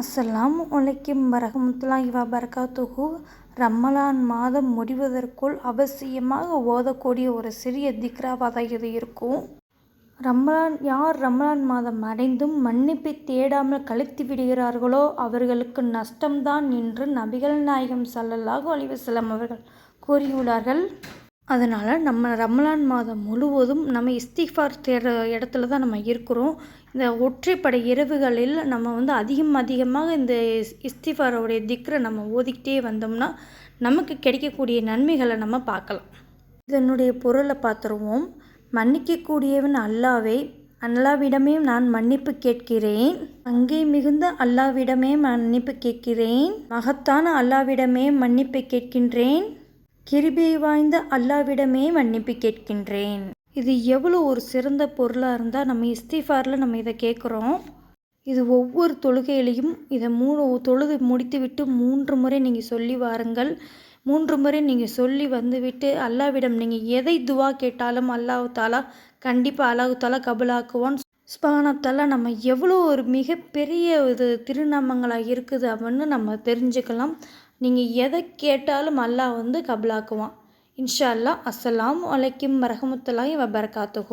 அஸ்ஸலாம் வலைக்கும் வரஹமத்துல்லாஹி வபரகாத்துஹு. ரமலான் மாதம் முடிவதற்குள் அவசியமாக ஓதக்கூடிய ஒரு சிறிய திக்ராவாக தான் இது இருக்கும். ரமலான் யார் ரமலான் மாதம் அடைந்தும் மன்னிப்பை தேடாமல் கழித்து விடுகிறார்களோ அவர்களுக்கு நஷ்டம்தான் என்று நபிகள் நாயகம் ஸல்லல்லாஹு அலைஹி அவர்கள் கூறியுள்ளார்கள். அதனால் நம்ம ரமலான் மாதம் முழுவதும் நம்ம இஸ்திஃபார் தேடுற இடத்துல தான் நம்ம இருக்கிறோம். இந்த ஒற்றைப்படை இரவுகளில் நம்ம வந்து அதிகம் அதிகமாக இந்த இஸ்திஃபாரோடைய திக்ரை நம்ம ஓதிக்கிட்டே வந்தோம்னா நமக்கு கிடைக்கக்கூடிய நன்மைகளை நம்ம பார்க்கலாம். இதனுடைய பொருளை பார்த்துருவோம். மன்னிக்கக்கூடியவன் அல்லாவே அல்லாவிடமே நான் மன்னிப்பு கேட்கிறேன். அங்கே மிகுந்த அல்லாவிடமே மன்னிப்பு கேட்கிறேன். மகத்தான அல்லாவிடமே மன்னிப்பு கேட்கின்றேன். கிருபை வாய்ந்த அல்லாவிடமே மன்னிப்பு கேட்கின்றேன். இது எவ்வளோ ஒரு சிறந்த பொருளாக இருந்தால் நம்ம இஸ்திஃபாரில் நம்ம இதை கேட்குறோம் இது ஒவ்வொரு தொழுகையிலையும் இதை மூணு தொழுது முடித்துவிட்டு மூன்று முறை நீங்கள் சொல்லி வாருங்கள். மூன்று முறை நீங்கள் சொல்லி வந்துவிட்டு அல்லாவிடம் நீங்கள் எதை துவா கேட்டாலும் அல்லாஹ் தாலா கண்டிப்பாக அல்லாஹ் தாலா கபுலாக்குவான். ஸ்பானத்தால் நம்ம எவ்வளோ ஒரு மிகப்பெரிய இது திருநாமங்களாக இருக்குது அப்படின்னு நம்ம தெரிஞ்சுக்கலாம். நீங்கள் எதை கேட்டாலும் அல்லாஹ் வந்து கபலாக்குவான். இன்ஷா அல்லாஹ் அஸ்ஸலாம் வலைக்கும் வரஹமத்துல்லாஹி வபரகாத்துஹு.